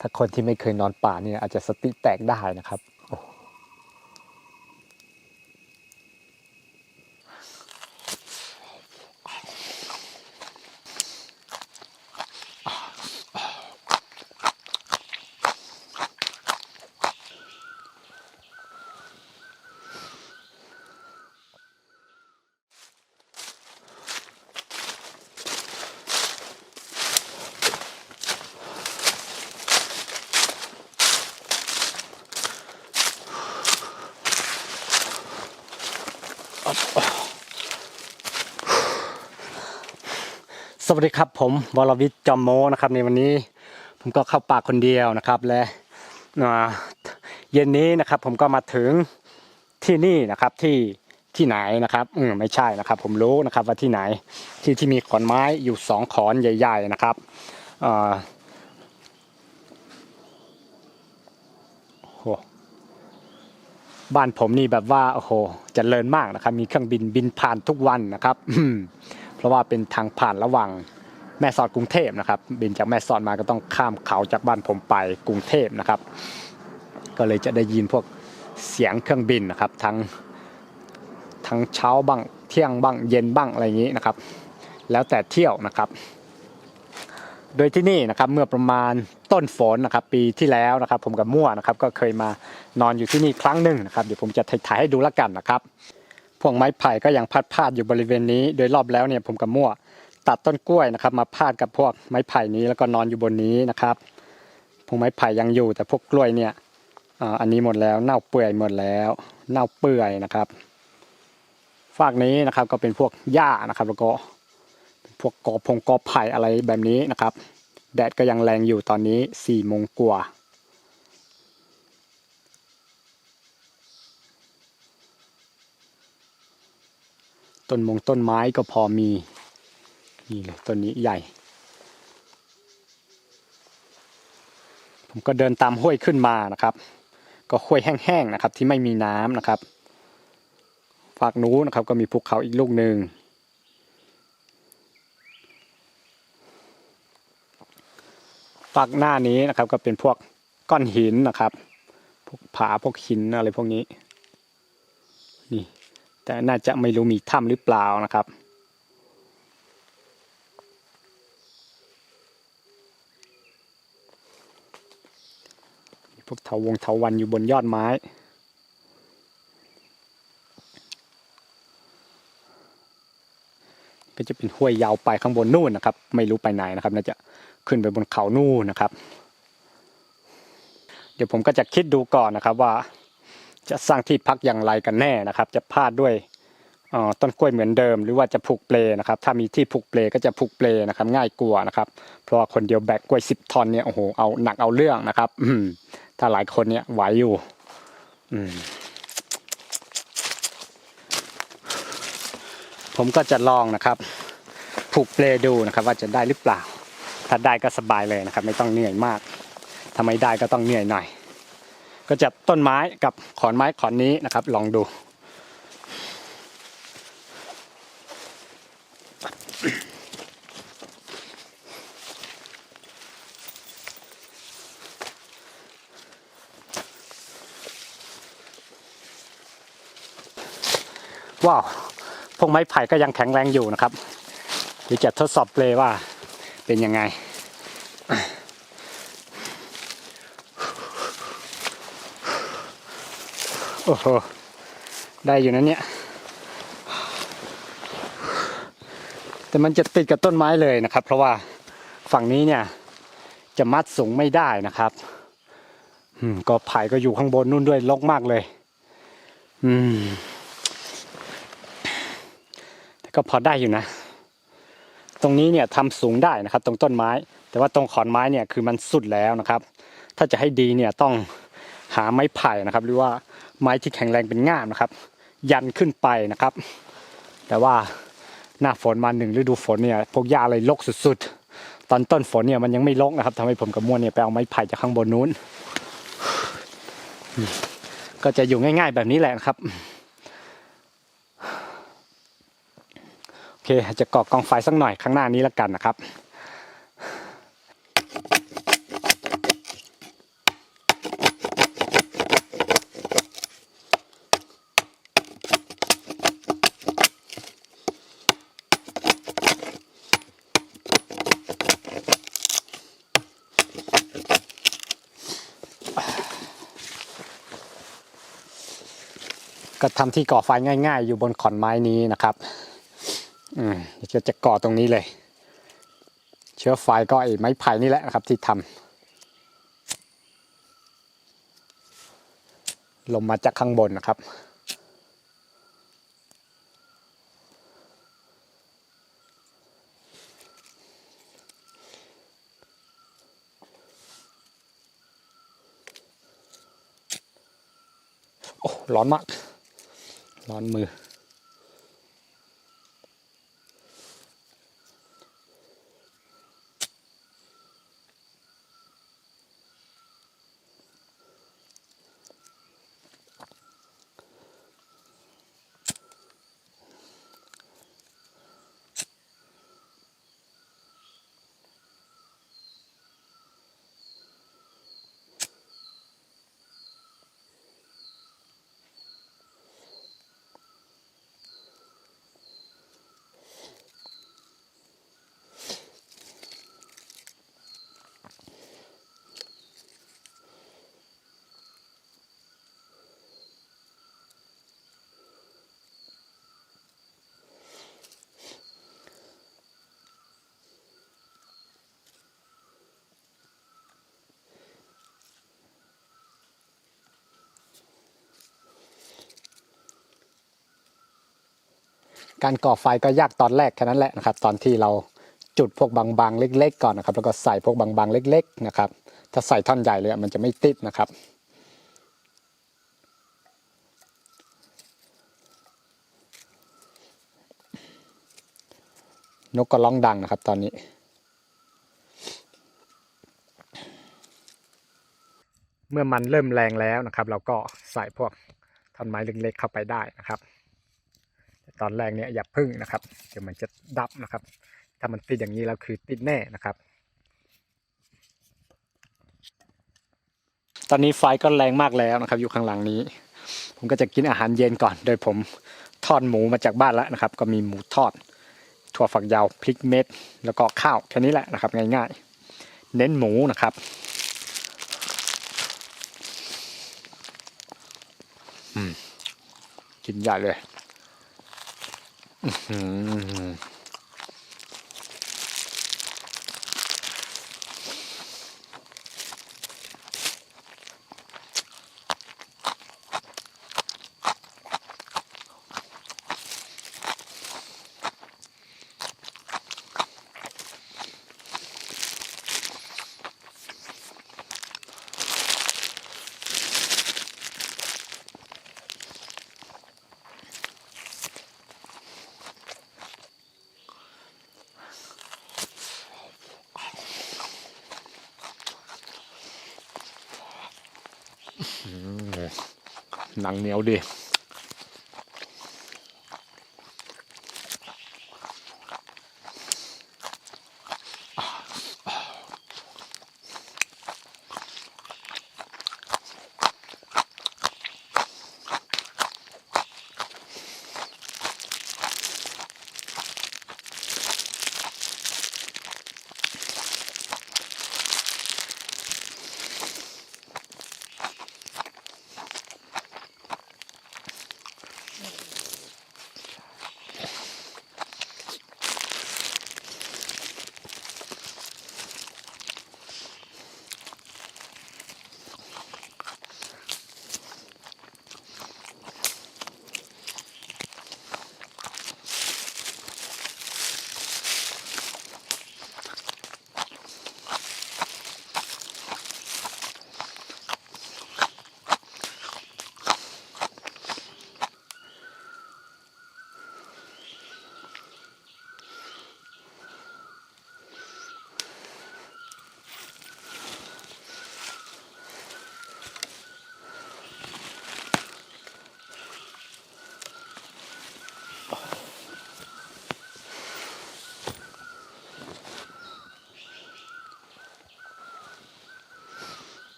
ถ้าคนที่ไม่เคยนอนป่าเนี่ยอาจจะสติแตกได้นะครับ วัสดีครับผมวรวิทย์จอมโมนะครับในวันนี้ผมก็เข้าป่าคนเดียวนะครับ และอ่าเย็นนี้นะครับ ผมก็มาถึงที่นี่นะครับที่ที่ไหนนะครับอืมไม่ใช่นะครับ ผมรู้นะครับว่าที่ไหนที่ที่มีขอนไม้อยู่สองขอนใหญ่ ๆนะครับโอ้โหบ้านผมนี่แบบว่าโอ้โหเจริญมากนะครับ มีเครื่องบินบินผ่านทุกวันนะครับ เพราะว่าเป็นทางผ่านระหว่างแม่สอดกรุงเทพนะครับ บินจากแม่สอดมาก็ต้องข้ามเขาจากบ้านผมไปกรุงเทพนะครับ ก็เลยจะได้ยินพวกเสียงเครื่องบินนะครับ ทั้งทั้งเช้าบ้างเที่ยงบ้างเย็นบ้างอะไรอย่างนี้นะครับ แล้วแต่เที่ยวนะครับ โดยที่นี่นะครับเมื่อประมาณต้นฝนนะครับ ปีที่แล้วนะครับ ผมกับมั่วนะครับ ก็เคยมานอนอยู่ที่นี่ครั้งหนึ่งนะครับเดี๋ยวผมจะถ่ายให้ดูละกันนะครับ พวกไม้ไผ่ก็ยังพาดพาดอยู่บริเวณนี้ โดยรอบแล้วเนี่ยผมกับมั่ว ตัดต้นกล้วยนะครับ มาพาดกับพวกไม้ไผ่นี้แล้วก็นอนอยู่บนนี้นะครับพวกไม้ไผ่ยังอยู่ แต่พวกกล้วยเนี่ยอันนี้หมดแล้วเน่าเปื่อยหมดแล้ว เน่าเปื่อยนะครับฝากนี้นะครับก็เป็นพวกหญ้านะครับ แล้วก็พวกกอพงกอไผ่อะไรแบบนี้นะครับ แดดก็ยังแรงอยู่ตอนนี้สี่โมงกว่า ต้นมงต้นไม้ก็พอมี นี่เลยต้นนี้ใหญ่ ผมก็เดินตามห้วยขึ้นมานะครับ ก็ห้วยแห้งๆนะครับ ที่ไม่มีน้ำนะครับฝั่งนู้นนะครับ ก็มีภูเขาอีกลูกหนึ่งฝั่งหน้านี้นะครับก็เป็นพวกก้อนหินนะครับ พวกผาพวกหินอะไรพวกนี้ แต่น่าจะไม่รู้มีถ้ำหรือเปล่านะครับ พวกเถาวงเถาวันอยู่บนยอดไม้ ก็จะเป็นห้วยยาวไปข้างบนนู่นนะครับ ไม่รู้ไปไหนนะครับ น่าจะขึ้นไปบนเขานู่นนะครับ เดี๋ยวผมก็จะคิดดูก่อนนะครับว่า จะสร้างที่พักอย่างไรกันแน่นะครับ จะพาดด้วยต้นกล้วยเหมือนเดิม หรือว่าจะผูกเปลนะครับ ถ้ามีที่ผูกเปลก็จะผูกเปลนะครับ ง่ายกว่านะครับ เพราะว่าคนเดียวแบกกล้วยสิบทอนเนี่ยโอ้โหเอาหนักเอาเรื่องนะครับถ้าหลายคนเนี่ยไหวอยู่ผมก็จะลองนะครับ ผูกเปลดูนะครับ ว่าจะได้หรือเปล่า ถ้าได้ก็สบายเลยนะครับ ไม่ต้องเหนื่อยมากถ้าไม่ได้ก็ต้องเหนื่อยหน่อย ก็จะต้นไม้กับขอนไม้ขอนนี้นะครับ ลองดู ว้าวพวกไม้ไผ่ก็ยังแข็งแรงอยู่นะครับเดี๋ยวจะทดสอบเลยว่าเป็นยังไง อ้โห ได้อยู่นะเนี่ย แต่มันจะติดกับต้นไม้เลยนะครับ เพราะว่าฝั่งนี้เนี่ย จะมัดสูงไม่ได้นะครับอืมก็ไผ่ก็อยู่ข้างบนนู่นด้วยลกมากเลย อืม แต่ก็พอได้อยู่นะ ตรงนี้เนี่ยทำสูงได้นะครับ ตรงต้นไม้ แต่ว่าตรงขอนไม้เนี่ยคือมันสุดแล้วนะครับ ถ้าจะให้ดีเนี่ยต้อง หาไม้ไผ่นะครับ หรือว่าไม้ที่แข็งแรงเป็นง่ามนะครับ ยันขึ้นไปนะครับ แต่ว่าหน้าฝนมาหนึ่งฤดูฝนเนี่ยพวกหญ้าอะไรรกสุดๆ ตอนต้นฝนเนี่ยมันยังไม่รกนะครับทำให้ผมกับมวนเนี่ยไปเอาไม้ไผ่จากข้างบนนู้น ก็จะอยู่ง่าย ๆ แบบนี้แหละนะครับโอเคจะก่อกองไฟสักหน่อยข้างหน้านี้แล้วกันนะครับ ก็ทำที่ก่อไฟง่าย ๆ อยู่บนขอนไม้นี้นะครับ อืมเดี๋ยวจะก่อตรงนี้เลย เชื้อไฟก็ไอ้ไม้ไผ่นี่แหละนะครับที่ทำลงมาจากข้างบนนะครับโอ้ร้อนมาก ร้อนมือ การก่อไฟก็ยากตอนแรกแค่นั้นแหละนะครับ ตอนที่เราจุดพวกบางๆ เล็ก ๆ ก่อนนะครับ แล้วก็ใส่พวกบางๆ เล็ก ๆ นะครับ ถ้าใส่ท่อนใหญ่เลยมันจะไม่ติดนะครับนกก็ร้องดังนะครับตอนนี้เมื่อมันเริ่มแรงแล้วนะครับ เราก็ใส่พวกท่อนไม้เล็กๆเข้าไปได้นะครับ ตอนแรกเนี่ยอย่าพึ่งนะครับเดี๋ยวมันจะดับนะครับ ถ้ามันติดอย่างนี้แล้วคือติดแน่นะครับ ตอนนี้ไฟก็แรงมากแล้วนะครับ อยู่ข้างหลังนี้ ผมก็จะกินอาหารเย็นก่อน โดยผมทอดหมูมาจากบ้านแล้วนะครับ ก็มีหมูทอด ถั่วฝักยาวพริกเม็ด แล้วก็ข้าวแค่นี้แหละนะครับ ง่ายๆ เน้นหมูนะครับอืมกินใหญ่เลย อืม หนังเหนียวดี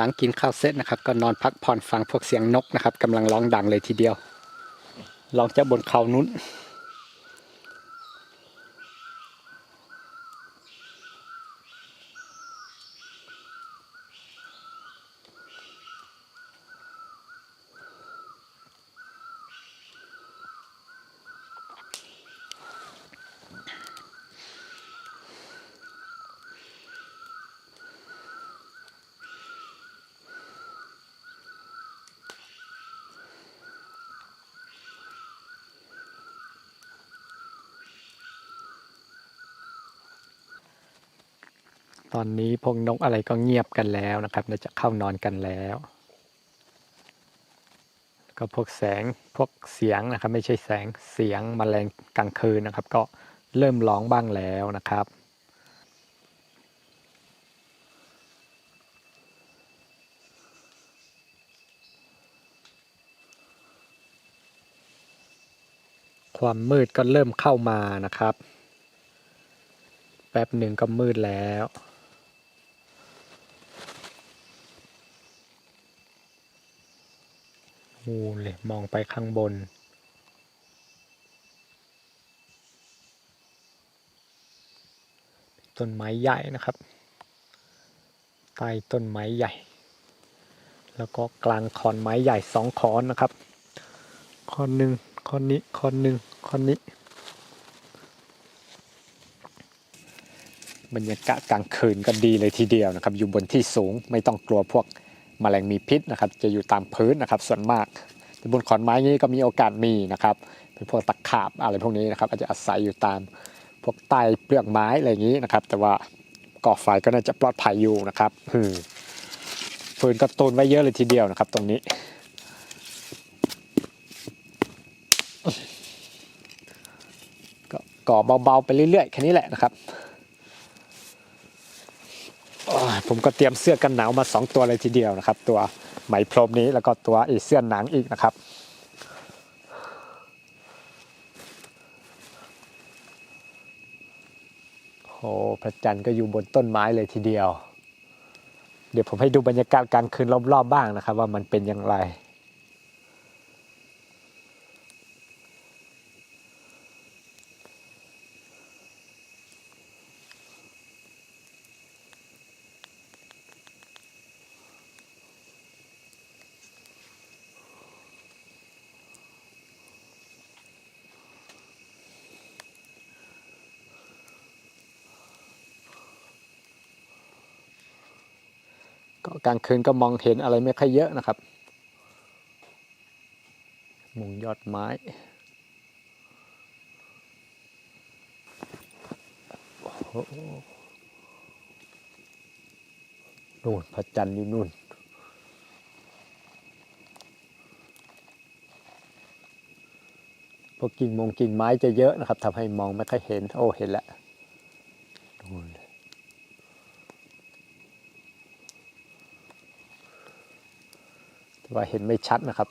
หลังกินข้าวเสร็จนะครับ ก็นอนพักผ่อนฟังพวกเสียงนกนะครับกำลังร้องดังเลยทีเดียวร้องจากบนเขานุ้น พวกนกอะไรก็เงียบกันแล้วนะครับเราจะเข้านอนกันแล้วแล้วก็พวกแสงพวกเสียงนะครับ ไม่ใช่แสงเสียงมแมลงกลางคืนนะครับ ก็เริ่มร้องบ้างแล้วนะครับ ความมืดก็เริ่มเข้ามานะครับ แป๊บหนึ่งก็มืดแล้ว โอ้เลยมองไปข้างบน ต้นไม้ใหญ่นะครับ ใต้ต้นไม้ใหญ่ แล้วก็กลางคอนไม้ใหญ่สองคอนนะครับ คอนหนึ่งคอนนี้คอนหนึ่งคอนนี้บรรยากาศกลางคืนก็ดีเลยทีเดียวนะครับ อยู่บนที่สูงไม่ต้องกลัวพวก แมลงมีพิษนะครับจะอยู่ตามพื้นนะครับส่วนมากแต่บนขอนไม้นี้ก็มีโอกาสมีนะครับเป็นพวกตะขาบอะไรพวกนี้นะครับอาจจะอาศัยอยู่ตามพวกใต้เปลือกไม้อะไรอย่างนี้นะครับ แต่ว่าก่อไฟก็น่าจะปลอดภัยอยู่นะครับอืมฟืนก็ตูนไว้เยอะเลยทีเดียวนะครับ ตรงนี้ก็ก่อเบาๆไปเรื่อยๆแค่นี้แหละนะครับ ผมก็เตรียมเสื้อกันหนาวมาสองตัวเลยทีเดียวนะครับ ตัวไหมพรมนี้แล้วก็ตัวอีเสื้อหนังอีกนะครับ โอ้พระจันทร์ก็อยู่บนต้นไม้เลยทีเดียว เดี๋ยวผมให้ดูบรรยากาศกลางคืนรอบๆบ้างนะครับ ว่ามันเป็นอย่างไร กลางคืนก็มองเห็นอะไรไม่ค่อยเยอะนะครับ มุงยอดไม้โนู่นพระจันทร์อยู่นู่นพวกกิ่งมงกิ่งไม้จะเยอะนะครับทำให้มองไม่ค่อยเห็น โอ้ เห็นแล้วนู่น แต่ ว่าเห็นไม่ชัดนะครับ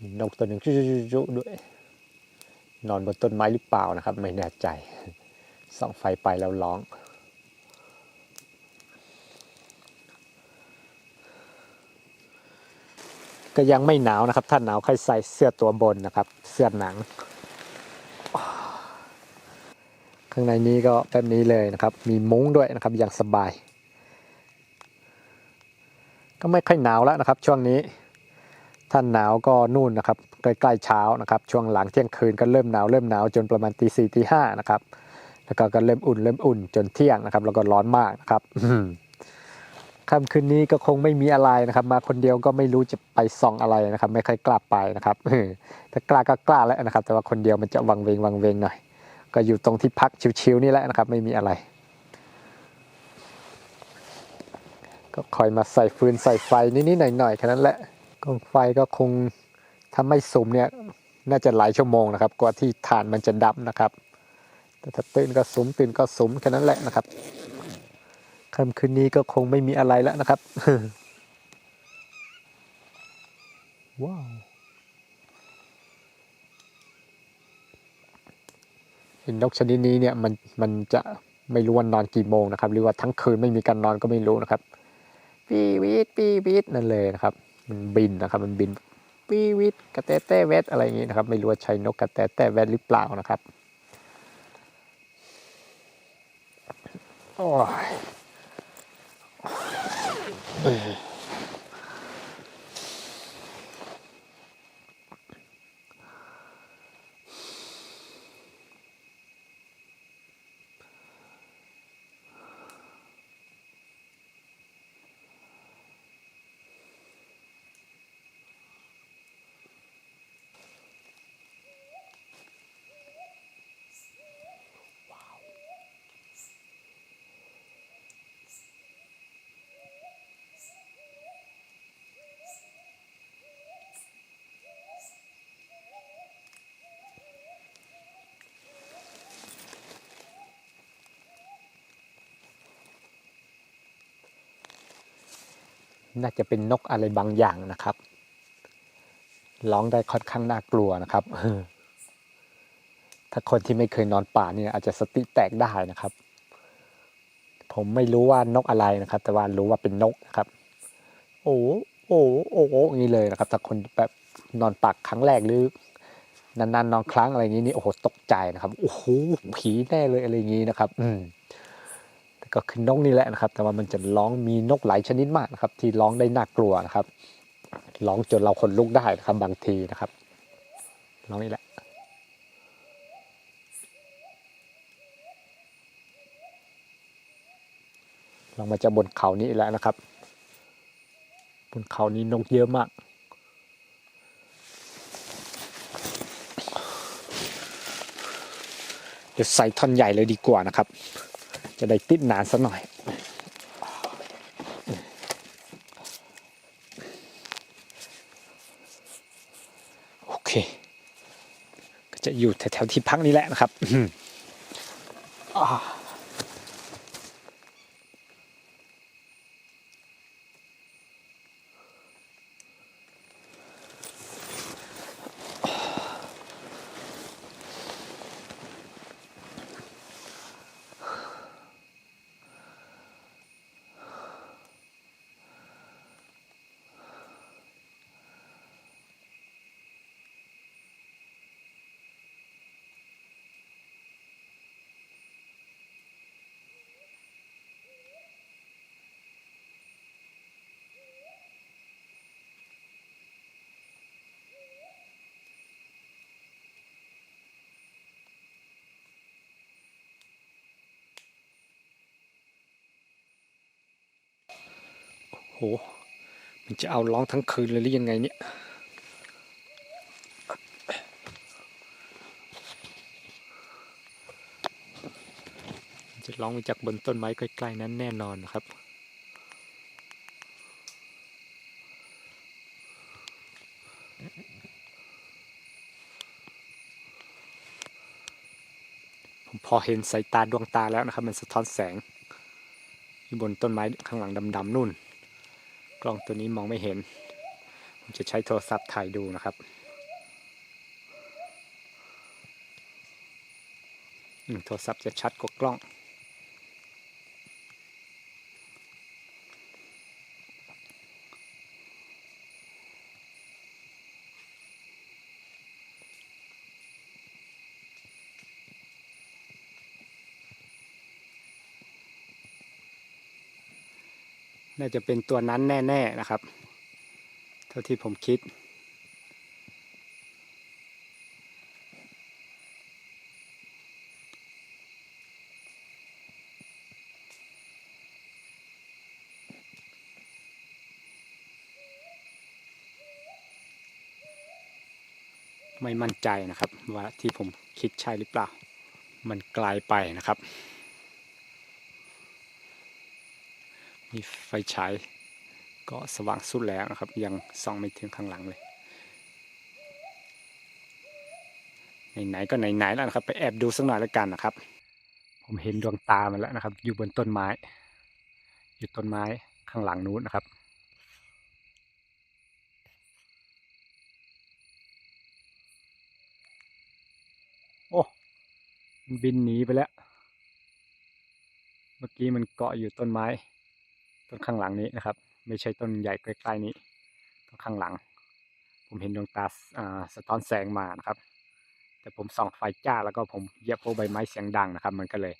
มีนกตัวหนึ่งจุ๊ๆๆด้วย นอนบนต้นไม้หรือเปล่านะครับ ไม่แน่ใจส่องไฟไปแล้วร้องก็ยังไม่หนาวนะครับ ถ้าหนาวใค่อยใส่เสื้อตัวบนนะครับ เสื้อหนัง ข้างในนี้ก็แบบนี้เลยนะครับ มีมุ้งด้วยนะครับอย่างสบาย ก็ไม่ค่อยหนาวแล้วนะครับ ช่วงนี้ถ้าหนาวก็นู่นนะครับใกล้ๆเช้านะครับ ช่วงหลังเที่ยงคืนก็เริ่มหนาวเริ่มหนาวจนประมาณตีสี่ตีห้านะครับ แล้วก็ก็เริ่มอุ่นเริ่มอุ่นจนเที่ยงนะครับ แล้วก็ร้อนมากนะครับค่ำคืนนี้ก็คงไม่มีอะไรนะครับ มาคนเดียวก็ไม่รู้จะไปส่องอะไรนะครับ ไม่ค่อยกล้าไปนะครับถ้ากล้าก็กล้าแล้วนะครับ แต่ว่าคนเดียวมันจะวังเวงวังเวงหน่อย ก็อยู่ตรงที่พักชิวๆนี่แหละนะครับ ไม่มีอะไร ก็คอยมาใส่ฟืนใส่ไฟนิดๆหน่อยๆแค่นั้นแหละกองไฟก็คงถ้าไม่สุมเนี่ยน่าจะหลายชั่วโมงนะครับ กว่าที่ถ่านมันจะดับนะครับ แต่ถ้าตื่นก็สุมตื่นก็สุมแค่นั้นแหละนะครับค่ำคืนนี้ก็คงไม่มีอะไรแล้วนะครับว้าวเห็นนกชนิดนี้เนี่ยมันมันจะไม่รู้ว่านอนกี่โมงนะครับ หรือว่าทั้งคืนไม่มีการนอนก็ไม่รู้นะครับ ปีวิทปีวิทนั่นเลยนะครับ มันบินนะครับ มันบินปีวิทกระแตแต้เวทอะไรอย่างนี้นะครับ ไม่รู้ว่าใช่นกกระแตแต้เวทหรือเปล่านะครับโอ้ย น่าจะเป็นนกอะไรบางอย่างนะครับ ร้องได้ค่อนข้างน่ากลัวนะครับถ้าคนที่ไม่เคยนอนป่าเนี่ยอาจจะสติแตกได้นะครับ ผมไม่รู้ว่านกอะไรนะครับ แต่ว่ารู้ว่าเป็นนกนะครับ โอ้โอ้โอ้โอ้อย่างนี้เลยนะครับ ถ้าคนแบบนอนปักครั้งแรกหรือนานๆนอนครั้งอะไรอย่างนี้นี่โอ้โหตกใจนะครับโอ้โหผีแน่เลยอะไรอย่างนี้นะครับ อืม ก็คือนกนี่แหละนะครับ แต่ว่ามันจะร้องมีนกหลายชนิดมากนะครับ ที่ร้องได้น่ากลัวนะครับร้องจนเราขนลุกได้นะครับบางทีนะครับร้องนี่แหละลงมาจากบนเขานี้แล้วนะครับ บนเขานี้นกเยอะมาก เดี๋ยวใส่ท่อนใหญ่เลยดีกว่านะครับ จะได้ติดนานสักหน่อยโอเค ก็จะอยู่แถวๆที่พักนี้แหละนะครับอ่า หมันจะเอาร้องทั้งคืนเลยหรือยังไงเนี่ยจะร้องมาจากบนต้นไม้ใกล้ๆนั้นแน่นอนครับ ผมพอเห็นสายตาดวงตาแล้วนะครับ มันสะท้อนแสง อยู่บนต้นไม้ข้างหลังดำๆนู่น กล้องตัวนี้มองไม่เห็น ผมจะใช้โทรศัพท์ถ่ายดูนะครับโทรศัพท์จะชัดกว่ากล้อง น่าจะเป็นตัวนั้นแน่ ๆนะครับ เท่าที่ผมคิด ไม่มั่นใจนะครับ ว่าที่ผมคิดใช่หรือเปล่า มันไกลไปนะครับ มีไฟฉายก็สว่างสุดแล้วนะครับ ยังส่องไม่ถึงข้างหลังเลยไหนๆก็ไหนๆแล้วนะครับ ไปแอบดูสักหน่อยแล้วกันนะครับ ผมเห็นดวงตามันแล้วนะครับ อยู่บนต้นไม้ อยู่ต้นไม้ข้างหลังนู้นนะครับโอ้มันบินหนีไปแล้ว เมื่อกี้มันเกาะอยู่ต้นไม้ ต้นข้างหลังนี้นะครับ ไม่ใช่ต้นใหญ่ใกล้ๆนี้ต้นข้างหลัง ผมเห็นดวงตาอ่าสะท้อนแสงมานะครับ แต่ผมส่องไฟจ้าแล้วก็ผมเหยียบพวกใบไม้เสียงดังนะครับ มันก็เลย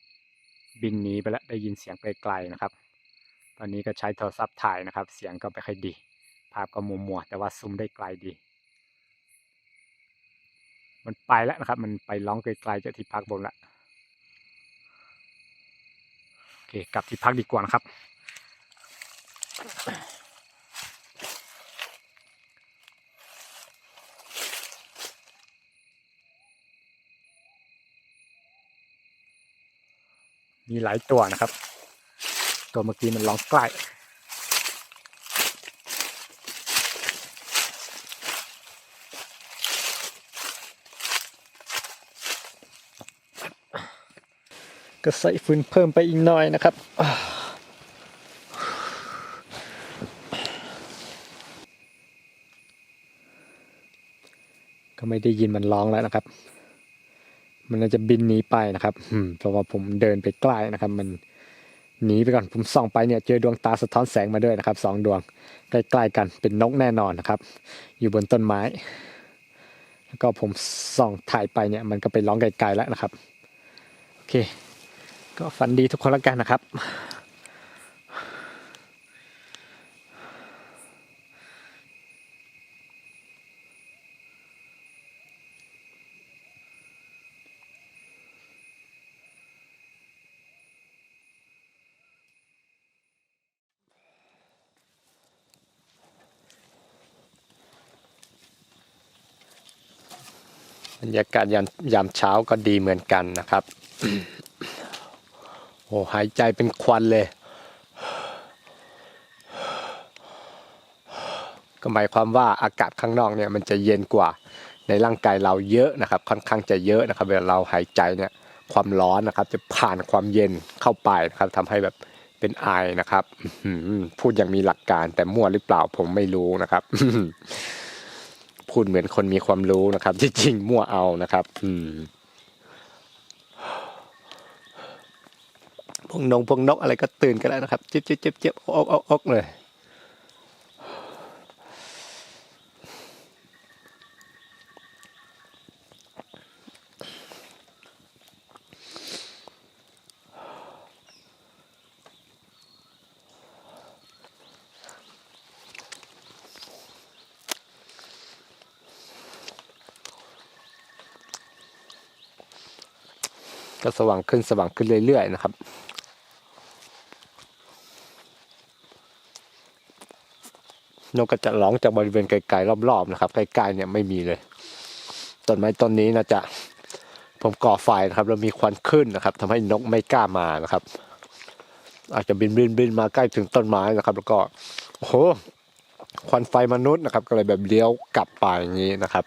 บินหนีไปแล้วได้ยินเสียงไกลๆนะครับ ตอนนี้ก็ใช้โทรศัพท์ถ่ายนะครับ เสียงก็ไม่ค่อยดี ภาพก็มัวๆแต่ว่าซูมได้ไกลดี มันไปแล้วนะครับ มันไปร้องไกลๆจากที่พักผมละโอเคกลับที่พักดีกว่านะครับ มีหลายตัวนะครับ ตัวเมื่อกี้มันร้องใกล้ก็ใส่ฟืนเพิ่มไปอีกหน่อยนะครับ ก็ไม่ได้ยินมันร้องแล้วนะครับ มันน่าจะบินหนีไปนะครับเพราะว่าผมเดินไปใกล้นะครับ มันหนีไปก่อนผมส่องไปเนี่ยเจอดวงตาสะท้อนแสงมาด้วยนะครับสองดวงใกล้ๆกันเป็นนกแน่นอนนะครับ อยู่บนต้นไม้ แล้วก็ผมส่องถ่ายไปเนี่ย มันก็ไปร้องไกลๆแล้วนะครับ โอเค ก็ฝันดีทุกคนแล้วกันนะครับ รรยากาศยามยามเช้าก็ดีเหมือนกันนะครับ โอ้หายใจเป็นควันเลย ก็หมายความว่าอากาศข้างนอกเนี่ยมันจะเย็นกว่าในร่างกายเราเยอะนะครับ ค่อนข้างจะเยอะนะครับ เวลาเราหายใจเนี่ยความร้อนนะครับ จะผ่านความเย็นเข้าไปนะครับทำให้แบบเป็นไอนะครับพูดอย่างมีหลักการแต่มั่วหรือเปล่าผมไม่รู้นะครับ พูดเหมือนคนมีความรู้นะครับ ที่จริงมั่วเอานะครับ อืมพวกนงพวกนกอะไรก็ตื่นกันแล้วนะครับเจ็บเจ็บเจ็บเจ็บอกอกอกอกเลย ก็สว่างขึ้นสว่างขึ้นเรื่อยๆนะครับนกก็จะร้องจากบริเวณไกลๆรอบๆนะครับใกล้ๆเนี่ยไม่มีเลยต้นไม้ต้นนี้นะจะผมก่อไฟนะครับแล้วมีควันขึ้นนะครับทำให้นกไม่กล้ามานะครับ อาจจะบินบินบินมาใกล้ถึงต้นไม้นะครับ แล้วก็โอ้โหควันไฟมนุษย์นะครับ ก็เลยแบบเลี้ยวกลับไปอย่างนี้นะครับ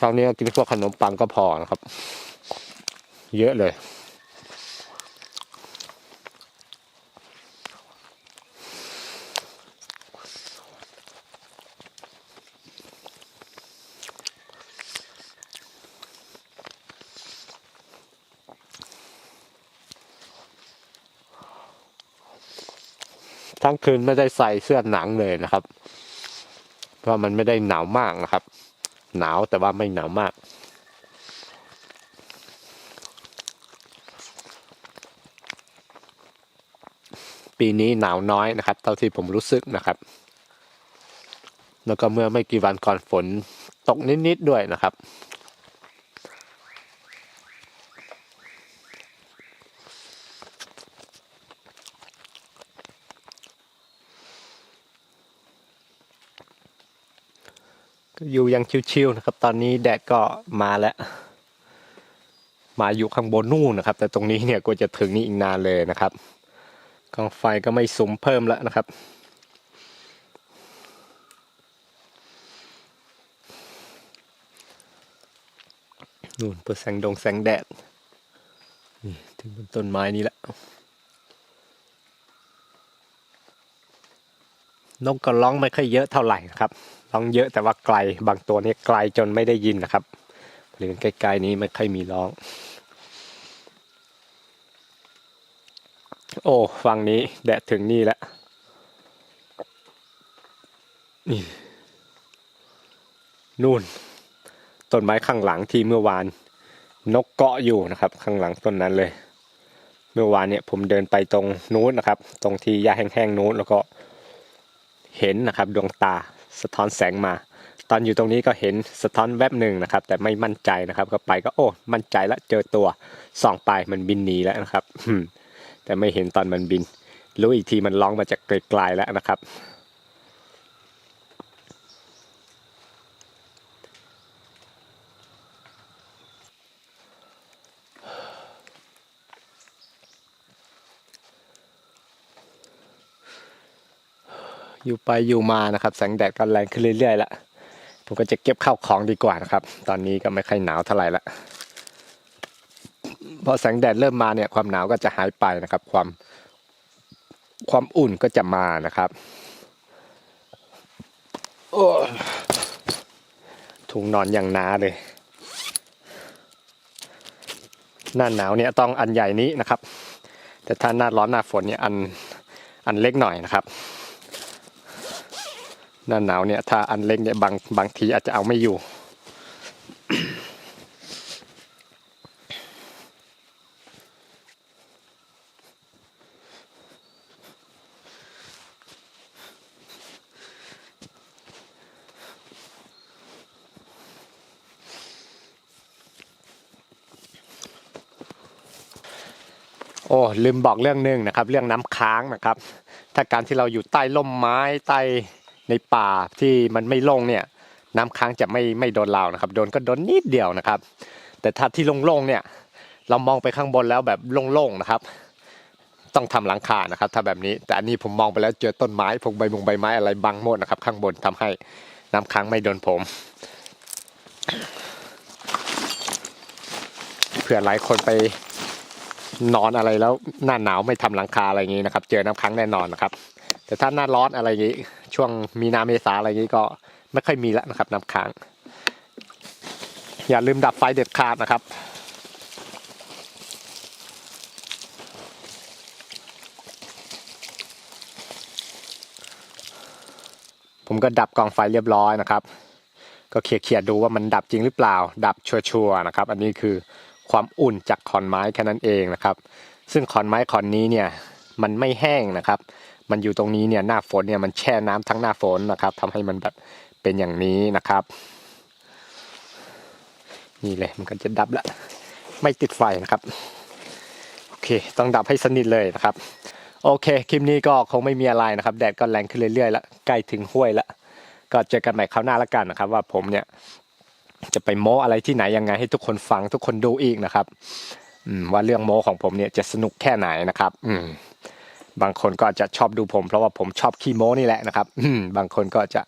คราวนี้กินพวกขนมปังก็พอนะครับ เยอะเลยทั้งคืนไม่ได้ใส่เสื้อหนังเลยนะครับ เพราะมันไม่ได้หนาวมากนะครับ หนาวแต่ว่าไม่หนาวมากปีนี้หนาวน้อยนะครับ เท่าที่ผมรู้สึกนะครับ แล้วก็เมื่อไม่กี่วันก่อนฝนตกนิดๆด้วยนะครับ อยู่ยังชิวๆนะครับ ตอนนี้แดดก็มาแล้ว มาอยู่ข้างบนนู่นนะครับ แต่ตรงนี้เนี่ยก็จะถึงนี่อีกนานเลยนะครับกองไฟก็ไม่สุมเพิ่มแล้วนะครับนู่นเปิดแสงดงแสงแดดนี่ถึงบนต้นไม้นี้แล้วนกก็ร้องไม่ค่อยเยอะเท่าไหร่นะครับ ร้องเยอะแต่ว่าไกล บางตัวนี่ไกลจนไม่ได้ยินนะครับเรือใกล้ๆนี้ไม่ค่อยมีร้อง โอ้ฝั่งนี้แดดถึงนี่แล้วนี่นู่นต้นไม้ข้างหลังที่เมื่อวาน นกเกาะอยู่นะครับ ข้างหลังต้นนั้นเลย เมื่อวานเนี่ยผมเดินไปตรงนู้นนะครับ ตรงที่หญ้าแห้งๆนู้นแล้วก็เห็นนะครับ ดวงตา สะท้อนแสงมา ตอนอยู่ตรงนี้ก็เห็นสะท้อนแวบหนึ่งนะครับ แต่ไม่มั่นใจนะครับ ก็ไปก็โอ้ มั่นใจแล้วเจอตัวส่องไปมันบินหนีแล้วนะครับแต่ไม่เห็นตอนมันบิน รู้อีกทีมันร้องมาจากไกลๆแล้วนะครับ อยู่ไปอยู่มานะครับ แสงแดดก็แรงขึ้นเรื่อยๆล้วผมก็จะเก็บข้าวของดีกว่านะครับ ตอนนี้ก็ไม่ค่อยหนาวเท่าไหร่ละพอแสงแดดเริ่มมาเนี่ยความหนาวก็จะหายไปนะครับ ความความอุ่นก็จะมานะครับโอ้ถุงนอนอย่างหนาเลย หน้าหนาวเนี่ยต้องอันใหญ่นี้นะครับ แต่ถ้าหน้าร้อนหน้าฝนเนี่ยอันอันเล็กหน่อยนะครับ หน้าหนาวเนี่ยถ้าอันเล็กเนี่ยบางบางทีอาจจะเอาไม่อยู่ โอ้ลืมบอกเรื่องหนึ่งนะครับ เรื่องน้ำค้างนะครับ ถ้าการที่เราอยู่ใต้ร่มไม้ใต้ ในป่าที่มันไม่ลงเนี่ยน้ำค้างจะไม่ไม่โดนเรานะครับ โดนก็โดนนิดเดียวนะครับ แต่ถ้าที่โล่งๆเนี่ย เรามองไปข้างบนแล้วแบบโล่งๆนะครับ ต้องทำหลังคานะครับ ถ้าแบบนี้ แต่อันนี้ผมมองไปแล้วเจอต้นไม้พวกใบมงใบไม้อะไรบังหมดนะครับ ข้างบนทำให้น้ำค้างไม่โดนผมเผื่อหลายคนไปนอนอะไรแล้วหน้าหนาวไม่ทำหลังคาอะไรอย่างนี้นะครับ เจอน้ำค้างแน่นอนนะครับ แต่ถ้าหน้าร้อนอะไรอย่างนี้ ช่วงมีนาเมษาอะไรอย่างนี้ก็ไม่ค่อยมีแล้วนะครับน้ำค้าง อย่าลืมดับไฟเด็ดขาดนะครับผมก็ดับกองไฟเรียบร้อยนะครับ ก็เคลียร์ดูว่ามันดับจริงหรือเปล่า ดับชัวร์ๆนะครับ อันนี้คือความอุ่นจากขอนไม้แค่นั้นเองนะครับ ซึ่งขอนไม้ขอนนี้เนี่ยมันไม่แห้งนะครับ มันอยู่ตรงนี้เนี่ยหน้าฝนเนี่ยมันแช่น้ำทั้งหน้าฝนนะครับทำให้มันแบบเป็นอย่างนี้นะครับ นี่เลยมันก็จะดับละไม่ติดไฟนะครับโอเค ต้องดับให้สนิทเลยนะครับ โอเคคลิปนี้ก็คงไม่มีอะไรนะครับ แดดก็แรงขึ้นเรื่อยๆแล้วใกล้ถึงห้วยแล้วก็เจอกันใหม่คราวหน้าแล้วกันนะครับ ว่าผมเนี่ยจะไปโม้อะไรที่ไหนยังไงให้ทุกคนฟังทุกคนดูอีกนะครับว่าเรื่องโม้ของผมเนี่ยจะสนุกแค่ไหนนะครับ อืม บางคนก็อาจจะชอบดูผม เพราะว่าผมชอบขี้โม้นี่แหละนะครับบางคนก็จะ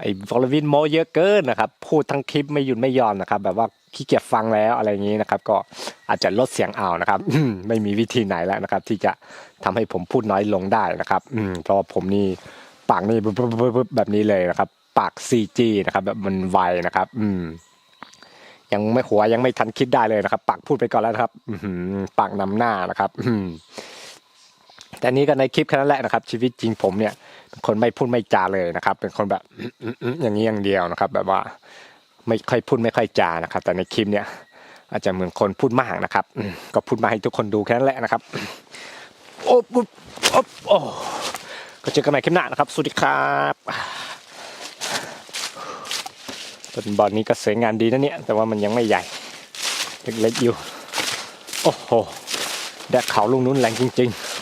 ไอ้วอลวินโม้เยอะเกินนะครับพูดทั้งคลิปไม่หยุดไม่ยอมนะครับ แบบว่าขี้เกียจฟังแล้วอะไรอย่างนี้นะครับ ก็อาจจะลดเสียงเอานะครับไม่มีวิธีไหนแล้วนะครับ ที่จะทำให้ผมพูดน้อยลงได้นะครับอืมเพราะว่าผมนี่ปากนี่แบบนี้เลยนะครับ ปาก 4G นะครับ แบบมันไวนะครับ อืมยังไม่หัวยังไม่ทันคิดได้เลยนะครับ ปากพูดไปก่อนแล้วครับ อืปากนำหน้านะครับ อืม แต่นี้ก็ในคลิปแค่นั้นแหละนะครับ ชีวิตจริงผมเนี่ยเป็นคนไม่พูดไม่จาเลยนะครับ เป็นคนแบบอย่างนี้อย่างเดียวนะครับ แบบว่าไม่ค่อยพูดไม่ค่อยจานะครับ แต่ในคลิปเนี่ย อาจจะเหมือนคนพูดมากนะครับก็พูดมาให้ทุกคนดูแค่นั้นแหละนะครับโอ้ปุ๊บโอ้โอ้ก็เจอกันใหม่คลิปหน้านะครับสวัสดีครับต้นบอลนี้ก็สวยงามดีนะเนี่ย แต่ว่ามันยังไม่ใหญ่เล็กๆอยู่โอ้โหแดดเขาลูกนู้นแรงจริง ๆ